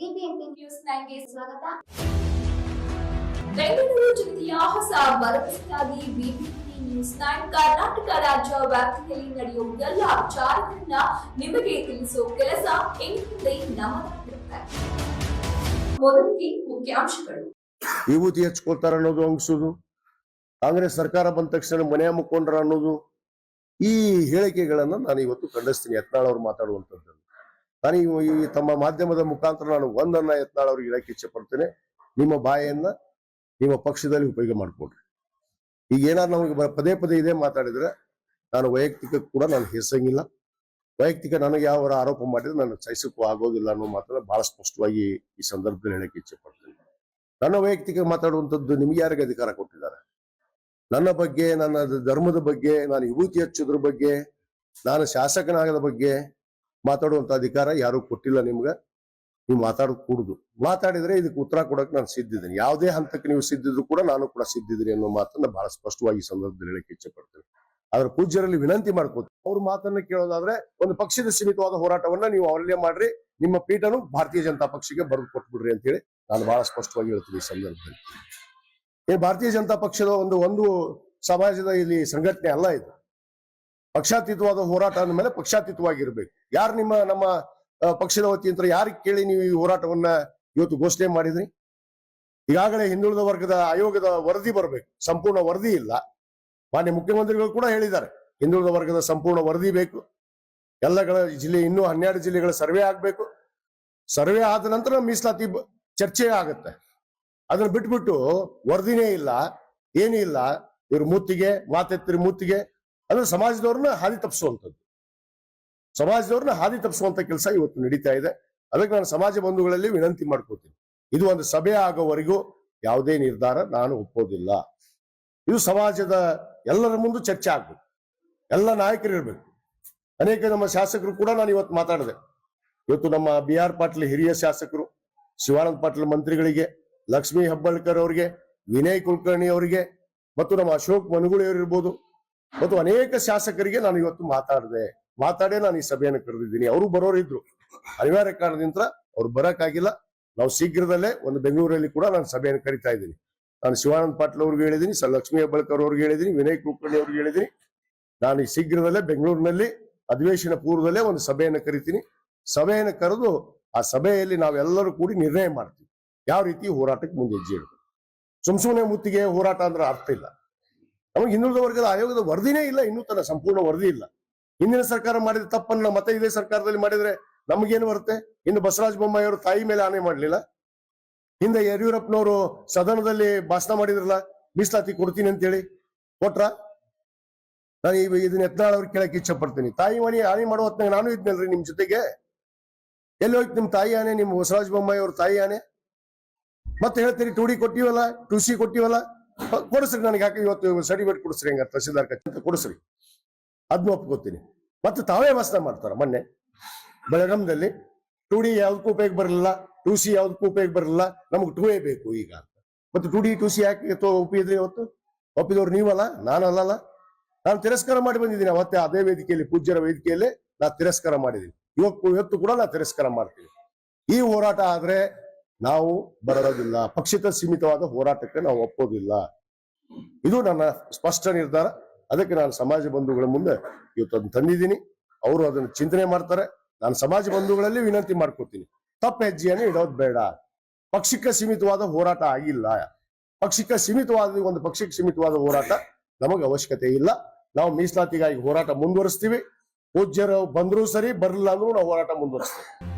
BBMP news ನೈನ್ಗೆ ಸ್ವಾಗತ. ಬೆಂಗಳೂರು ಜಿಲ್ಲೆಯ ಹೊಸ ಭರವಸೆಯಾಗಿ ಬಿಬಿಎಂಪಿ ನ್ಯೂಸ್ ನೈನ್ ಕರ್ನಾಟಕ ರಾಜ್ಯ ವ್ಯಾಪ್ತಿಯಲ್ಲಿ ನಡೆಯುವ ಎಲ್ಲ ವಿಚಾರಗಳನ್ನ ನಿಮಗೆ ತಿಳಿಸುವ ಕೆಲಸ ಎಂದಿದೆ ನಮ್ಮದಾಗಿರುತ್ತೆ ಮೊದಲಿಗೆ ಮುಖ್ಯಾಂಶಗಳು. ವಿಭೂತಿ ಹಚ್ಕೊಳ್ತಾರ ಅನ್ನೋದು ಅಂಗಿಸೋದು. ಕಾಂಗ್ರೆಸ್ ಸರ್ಕಾರ ಬಂದ ತಕ್ಷಣ ಮನೆ ಮುಕ್ಕೊಂಡ್ರ ಅನ್ನೋದು. ಈ ಹೇಳಿಕೆಗಳನ್ನ ನಾನು ಇವತ್ತು ಖಂಡಿಸ್ತೀನಿ. ಯತ್ನಾಳ್ ಅವ್ರು ಮಾತಾಡುವಂಥದ್ದು ನಾನು ಈ- ತಮ್ಮ ಮಾಧ್ಯಮದ ಮುಖಾಂತರ ನಾನು ಒಂದನ್ನ ಯತ್ನಾಳ್ ಅವ್ರಿಗೆ ಇಡಕ್ಕೆ ಇಚ್ಛೆ ಪಡ್ತೇನೆ. ನಿಮ್ಮ ಬಾಯನ್ನ ನಿಮ್ಮ ಪಕ್ಷದಲ್ಲಿ ಉಪಯೋಗ ಮಾಡ್ಕೊಡ್ರಿ ಈಗ ಏನಾದ್ರು ನಮಗೆ ಪದೇ ಪದೇ ಇದೇ ಮಾತಾಡಿದ್ರೆ ನಾನು ವೈಯಕ್ತಿಕ ಕೂಡ ನಾನು ಹೆಸಂಗಿಲ್ಲ. ವೈಯಕ್ತಿಕ ನನಗೆ ಯಾವ ಆರೋಪ ಮಾಡಿದ್ರೆ ನಾನು ಸಹಿಸಕ್ಕೂ ಆಗೋದಿಲ್ಲ ಅನ್ನೋ ಮಾತ್ರ ಬಹಳ ಸ್ಪಷ್ಟವಾಗಿ ಈ ಸಂದರ್ಭದಲ್ಲಿ ಹೇಳಕ್ಕೆ ಇಚ್ಛೆ ಪಡ್ತೇನೆ. ನನ್ನ ವೈಯಕ್ತಿಕ ಮಾತಾಡುವಂಥದ್ದು ನಿಮ್ಗೆ ಯಾರಿಗೆ ಅಧಿಕಾರ ಕೊಟ್ಟಿದ್ದಾರೆ? ನನ್ನ ಬಗ್ಗೆ, ನನ್ನ ಧರ್ಮದ ಬಗ್ಗೆ, ನಾನು ವಿಭೂತಿ ಹಚ್ಚೋದ್ರ ಬಗ್ಗೆ, ನಾನು ಶಾಸಕನಾಗದ ಬಗ್ಗೆ ಮಾತಾಡುವಂತ ಅಧಿಕಾರ ಯಾರು ಕೊಟ್ಟಿಲ್ಲ ನಿಮ್ಗೆ. ನೀವು ಮಾತಾಡೋದು ಕೂಡುದು. ಮಾತಾಡಿದ್ರೆ ಇದಕ್ಕೆ ಉತ್ತರ ಕೊಡಕ್ಕೆ ನಾನು ಸಿದ್ಧಿದ್ದೀನಿ ಯಾವುದೇ ಹಂತಕ್ಕೆ ನೀವು ಸಿದ್ಧಿದ್ರು ಕೂಡ ನಾನು ಕೂಡ ಸಿದ್ಧಿದ್ದೀನಿ ಅನ್ನೋ ಮಾತನ್ನ ಬಹಳ ಸ್ಪಷ್ಟವಾಗಿ ಸಂದರ್ಭದಲ್ಲಿ ಹೇಳಕ್ಕೆ ಇಚ್ಛೆ ಪಡ್ತೇನೆ. ಆದ್ರೆ ಪೂಜ್ಯರಲ್ಲಿ ವಿನಂತಿ ಮಾಡ್ಕೋತೀವಿ ಅವ್ರ ಮಾತನ್ನ ಕೇಳೋದಾದ್ರೆ ಒಂದು ಪಕ್ಷದ ಸೀಮಿತವಾದ ಹೋರಾಟವನ್ನ ನೀವು ಅವರಲ್ಲೇ ಮಾಡ್ರಿ. ನಿಮ್ಮ ಪೀಠನು ಭಾರತೀಯ ಜನತಾ ಪಕ್ಷಕ್ಕೆ ಬರೆದು ಕೊಟ್ಬಿಡ್ರಿ ಅಂತೇಳಿ ನಾನು ಬಹಳ ಸ್ಪಷ್ಟವಾಗಿ ಹೇಳ್ತೀನಿ ಈ ಸಂದರ್ಭದಲ್ಲಿ. ಈ ಭಾರತೀಯ ಜನತಾ ಪಕ್ಷದ ಒಂದು ಒಂದು ಸಮಾಜದ ಇಲ್ಲಿ ಸಂಘಟನೆ ಅಲ್ಲ ಇದು. ಪಕ್ಷಾತೀತವಾದ ಹೋರಾಟ ಅಂದಮೇಲೆ ಪಕ್ಷಾತೀತವಾಗಿರ್ಬೇಕು. ಯಾರು ನಿಮ್ಮ, ನಮ್ಮ ಪಕ್ಷದ ವತಿಯಿಂದ ಯಾರಿಗೆ ಕೇಳಿ ನೀವು ಈ ಹೋರಾಟವನ್ನ ಇವತ್ತು ಘೋಷಣೆ ಮಾಡಿದ್ರಿ? ಈಗಾಗಲೇ ಹಿಂದುಳಿದ ವರ್ಗದ ಆಯೋಗದ ವರದಿ ಬರಬೇಕು. ಸಂಪೂರ್ಣ ವರದಿ ಇಲ್ಲ. ಮಾನ್ಯ ಮುಖ್ಯಮಂತ್ರಿಗಳು ಕೂಡ ಹೇಳಿದ್ದಾರೆ. ಹಿಂದುಳಿದ ವರ್ಗದ ಸಂಪೂರ್ಣ ವರದಿ ಬೇಕು. ಎಲ್ಲಗಳ ಜಿಲ್ಲೆ ಇನ್ನೂ ಹನ್ನೆರಡು ಜಿಲ್ಲೆಗಳ ಸರ್ವೆ ಆಗ್ಬೇಕು. ಸರ್ವೆ ಆದ ನಂತರ ಮೀಸಲಾತಿ ಚರ್ಚೆ ಆಗುತ್ತೆ. ಅದನ್ನ ಬಿಟ್ಬಿಟ್ಟು ವರದಿನೇ ಇಲ್ಲ, ಏನೂ ಇಲ್ಲ. ಇವ್ರ ಮೂತಿಗೆ, ಮಾತೆತ್ತಿರಿ ಮೂತಿಗೆ ಅದು ಸಮಾಜದವ್ರನ್ನ ಹಾದಿ ತಪ್ಪಿಸುವಂಥದ್ದು. ಸಮಾಜದವ್ರನ್ನ ಹಾದಿ ತಪ್ಪಿಸುವಂತ ಕೆಲಸ ಇವತ್ತು ನಡೀತಾ ಇದೆ. ಅದಕ್ಕೆ ನಾನು ಸಮಾಜ ಬಂಧುಗಳಲ್ಲಿ ವಿನಂತಿ ಮಾಡ್ಕೋತೀನಿ ಇದು ಒಂದು ಸಭೆ ಆಗೋವರೆಗೂ ಯಾವುದೇ ನಿರ್ಧಾರ ನಾನು ಒಪ್ಪೋದಿಲ್ಲ. ಇದು ಸಮಾಜದ ಎಲ್ಲರ ಮುಂದೆ ಚರ್ಚೆ ಆಗ್ಬೇಕು. ಎಲ್ಲ ನಾಯಕರು ಇರಬೇಕು. ಅನೇಕ ನಮ್ಮ ಶಾಸಕರು ಕೂಡ ನಾನು ಇವತ್ತು ಮಾತಾಡಿದೆ. ಇವತ್ತು ನಮ್ಮ ಬಿ ಆರ್ ಪಾಟೀಲ್ ಹಿರಿಯ ಶಾಸಕರು, ಶಿವಾನಂದ ಪಾಟೀಲ್ ಮಂತ್ರಿಗಳಿಗೆ, ಲಕ್ಷ್ಮೀ ಹೆಬ್ಬಾಳ್ಕರ್ ಅವರಿಗೆ, ವಿನಯ್ ಕುಲಕರ್ಣಿ ಅವರಿಗೆ, ಮತ್ತು ನಮ್ಮ ಅಶೋಕ್ ಮನುಗುಳಿ ಅವರು ಇರ್ಬೋದು. ಮತ್ತು ಅನೇಕ ಶಾಸಕರಿಗೆ ನಾನು ಇವತ್ತು ಮಾತಾಡಿದೆ. ಮಾತಾಡೇ ನಾನು ಈ ಸಭೆಯನ್ನು ಕರೆದಿದ್ದೀನಿ. ಅವರು ಬರೋರಿದ್ರು. ಅನಿವಾರ್ಯ ಕಾರಣದಿಂದ ಅವ್ರು ಬರಕ್ಕಾಗಿಲ್ಲ. ನಾವು ಶೀಘ್ರದಲ್ಲೇ ಒಂದು ಬೆಂಗಳೂರಲ್ಲಿ ಕೂಡ ನಾನು ಸಭೆಯನ್ನು ಕರಿತಾ ಇದ್ದೀನಿ. ನಾನು ಶಿವಾನಂದ ಪಾಟೀಲ್ ಅವ್ರಿಗೆ ಹೇಳಿದ್ದೀನಿ, ಸರ್ ಲಕ್ಷ್ಮೀ ಹೆಬ್ಬಾಳ್ಕರ್ ಅವ್ರಿಗೆ ಹೇಳಿದ್ದೀನಿ, ವಿನಯ್ ಕುಲಕರ್ಣಿ ಅವ್ರಿಗೆ ಹೇಳಿದ್ದೀನಿ. ನಾನು ಈ ಶೀಘ್ರದಲ್ಲೇ ಬೆಂಗಳೂರಿನಲ್ಲಿ ಅಧಿವೇಶನ ಪೂರ್ವದಲ್ಲೇ ಒಂದು ಸಭೆಯನ್ನು ಕರಿತೀನಿ. ಸಭೆಯನ್ನು ಕರೆದು ಆ ಸಭೆಯಲ್ಲಿ ನಾವೆಲ್ಲರೂ ಕೂಡಿ ನಿರ್ಣಯ ಮಾಡ್ತೀವಿ. ಯಾವ ರೀತಿ ಹೋರಾಟಕ್ಕೆ ಮುಂದೆ ಹೆಜ್ಜೆ ಇಡಬೇಕು ಸುಮ್ ಮುತ್ತಿಗೆ ಹೋರಾಟ ಅಂದ್ರೆ ಅರ್ಥ ಇಲ್ಲ. ನಮಗೆ ಹಿಂದುಳಿದ ವರ್ಗದ ಆಯೋಗದ ವರದಿನೇ ಇಲ್ಲ ಇನ್ನೂ ತನ್ನ ಸಂಪೂರ್ಣ ವರದಿ ಇಲ್ಲ. ಹಿಂದಿನ ಸರ್ಕಾರ ಮಾಡಿದ ತಪ್ಪನ್ನ ಮತ್ತೆ ಇದೇ ಸರ್ಕಾರದಲ್ಲಿ ಮಾಡಿದ್ರೆ ನಮಗೇನು ಬರುತ್ತೆ? ಇನ್ನು ಬಸವರಾಜ ಬೊಮ್ಮಾಯಿ ಅವರು ತಾಯಿ ಮೇಲೆ ಆನೆ ಮಾಡಲಿಲ್ಲ. ಹಿಂದೆ ಯಡಿಯೂರಪ್ಪನವರು ಸದನದಲ್ಲಿ ಭಾಷಣ ಮಾಡಿದ್ರಲ್ಲ ಮೀಸಲಾತಿ ಕೊಡ್ತೀನಿ ಅಂತೇಳಿ. ಕೊಟ್ರ? ನಾನು ಈ ಇದನ್ನ ಎತ್ನಾಳ್ ಕೇಳಕ್ಕೆ ಕೇಳಕ್ ಇಚ್ಛೆ ಪಡ್ತೀನಿ ತಾಯಿ ಮಣಿ ಆನೆ ಮಾಡೋ ಹೊತ್ನಾಗ ನಾನು ಇದ್ನಲ್ರಿ ನಿಮ್ ಜೊತೆಗೆ. ಎಲ್ಲಿ ಹೋಯ್ತು ನಿಮ್ ತಾಯಿ ಆನೆ ನಿಮ್ ಬಸವರಾಜ ಬೊಮ್ಮಾಯಿ ಅವ್ರ ತಾಯಿ ಆನೆ? ಮತ್ತೆ ಹೇಳ್ತೀರಿ ಟೂಡಿ ಕೊಟ್ಟಿವಲ್ಲ ಟೂಸಿ ಕೊಟ್ಟಿವಲ್ಲ? ಹ, ಕೊಡಿಸ್ರಿ ನನಗೆ ಯಾಕೆ ಇವತ್ತು ಸರ್ಟಿಫಿಕೇಟ್ ಕೊಡಿಸ್ರಿ ಹಂಗ ತಹಸೀಲ್ದಾರ್ ಕಚೇರಿ ಕೊಡಿಸ್ರಿ. ಅದನ್ನ ಒಪ್ಕೋತೀನಿ. ಮತ್ತೆ ತಾವೇ ವಾಸನ ಮಾಡ್ತಾರ ಮೊನ್ನೆ. ಬೆಳಗಾಂದಲ್ಲಿ ಟು ಡಿ ಯಾವ್ದಕ್ಕೂ ಉಪಯೋಗ ಬರಲಿಲ್ಲ ಟು ಸಿ ಯಾವ್ದಕ್ಕೂ ಉಪಯೋಗ ಬರಲಿಲ್ಲ, ನಮ್ಗೆ ಟೂ ಎ ಬೇಕು ಈಗ ಅಂತ. ಮತ್ತೆ ಟು ಡಿ ಟು ಸಿ ಯಾಕೆ ಒಪ್ಪಿದ್ರಿ ಇವತ್ತು ಒಪ್ಪಿದವ್ರು ನೀವಲ್ಲ, ನಾನಲ್ಲಲ್ಲ. ನಾನು ತಿರಸ್ಕಾರ ಮಾಡಿ ಬಂದಿದ್ದೀನಿ ಅವತ್ತೆ ಅದೇ ವೇದಿಕೆಯಲ್ಲಿ, ಪೂಜ್ಯರ ವೇದಿಕೆಯಲ್ಲಿ ನಾ ತಿರಸ್ಕಾರ ಮಾಡಿದ್ದೀನಿ. ಇವತ್ತು ಇವತ್ತು ಕೂಡ ನಾ ತಿರಸ್ಕಾರ ಮಾಡ್ತೀನಿ. ಈ ಹೋರಾಟ ಆದ್ರೆ ನಾವು ಬರೋದಿಲ್ಲ. ಪಕ್ಷಿತ ಸೀಮಿತವಾದ ಹೋರಾಟಕ್ಕೆ ನಾವು ಒಪ್ಪೋದಿಲ್ಲ. ಇದು ನನ್ನ ಸ್ಪಷ್ಟ ನಿರ್ಧಾರ. ಅದಕ್ಕೆ ನಾನು ಸಮಾಜ ಬಂಧುಗಳ ಮುಂದೆ ಇವತ್ತು ಅದನ್ನ ತಂದಿದ್ದೀನಿ. ಅವರು ಅದನ್ನ ಚಿಂತನೆ ಮಾಡ್ತಾರೆ. ನಾನು ಸಮಾಜ ಬಂಧುಗಳಲ್ಲಿ ವಿನಂತಿ ಮಾಡ್ಕೊತೀನಿ. ತಪ್ಪ ಹೆಜ್ಜೆಯನ್ನು ಇಡೋದು ಬೇಡ. ಪಕ್ಷಕ್ಕೆ ಸೀಮಿತವಾದ ಹೋರಾಟ ಆಗಿಲ್ಲ. ಪಕ್ಷಕ್ಕೆ ಸೀಮಿತವಾದ, ಒಂದು ಪಕ್ಷಕ್ಕೆ ಸೀಮಿತವಾದ ಹೋರಾಟ ನಮಗೆ ಅವಶ್ಯಕತೆ ಇಲ್ಲ. ನಾವು ಮೀಸಲಾತಿಗಾಗಿ ಹೋರಾಟ ಮುಂದುವರಿಸ್ತೀವಿ. ಪೂಜ್ಯರು ಬಂದರೂ ಸರಿ, ಬರಲಿಲ್ಲ ಅಂದ್ರೂ ನಾವು ಹೋರಾಟ ಮುಂದುವರಿಸ್ತೀವಿ.